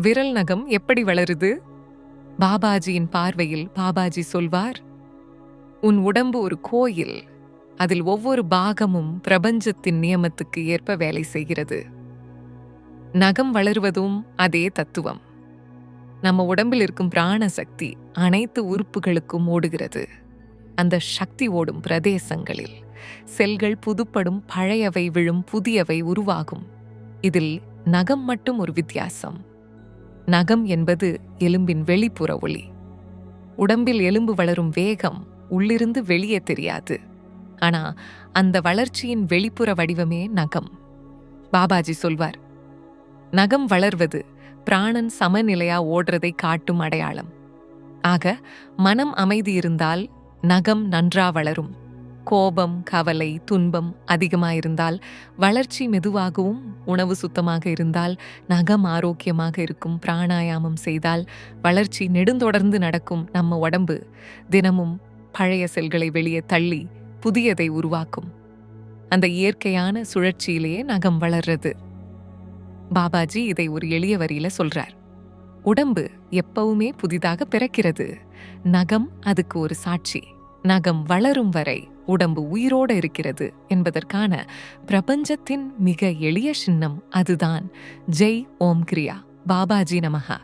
விரல் நகம் எப்படி வளருது? பாபாஜியின் பார்வையில் பாபாஜி சொல்வார் உன் உடம்பு ஒரு கோயில். அதில் ஒவ்வொரு பாகமும் பிரபஞ்சத்தின் நியமத்துக்கு ஏற்ப வேலை செய்கிறது. நகம் வளருவதும் அதே தத்துவம். நம்ம உடம்பில் இருக்கும் பிராண சக்தி அனைத்து உறுப்புகளுக்கும் ஓடுகிறது. அந்த சக்தி ஓடும் பிரதேசங்களில் செல்கள் புதுப்படும் பழையவை விழும் புதியவை உருவாகும். இதில் நகம் மட்டும் ஒரு வித்தியாசம். நகம் என்பது எலும்பின் வெளிப்புற ஒளி. உடம்பில் எலும்பு வளரும் வேகம் உள்ளிருந்து வெளியே தெரியாது. ஆனா அந்த வளர்ச்சியின் வெளிப்புற வடிவமே நகம். பாபாஜி சொல்வார் நகம் வளர்வது பிராணன் சமநிலையா ஓடுறதை காட்டும் அடையாளம். ஆக மனம் அமைதி இருந்தால் நகம் நன்றா வளரும். கோபம் கவலை துன்பம் அதிகமாக இருந்தால் வளர்ச்சி மெதுவாகவும் உணவு சுத்தமாக இருந்தால் நகம் ஆரோக்கியமாக இருக்கும் பிராணாயாமம் செய்தால் வளர்ச்சி நெடுந்தொடர்ந்து நடக்கும் நம்ம உடம்பு தினமும் பழைய செல்களை வெளியே தள்ளி புதியதை உருவாக்கும். அந்த இயற்கையான சுழற்சியிலேயே நகம் வளர்றது. பாபாஜி இதை ஒரு எளிய வரியில சொல்றார். உடம்பு எப்பவுமே புதிதாக பிறக்கிறது. நகம் அதுக்கு ஒரு சாட்சி. நகம் வளரும் வரை உடம்பு உயிரோட இருக்கிறது என்பதற்கான பிரபஞ்சத்தின் மிக எளிய சின்னம் அதுதான். ஜெய் ஓம் கிரியா. பாபாஜி நமஹா.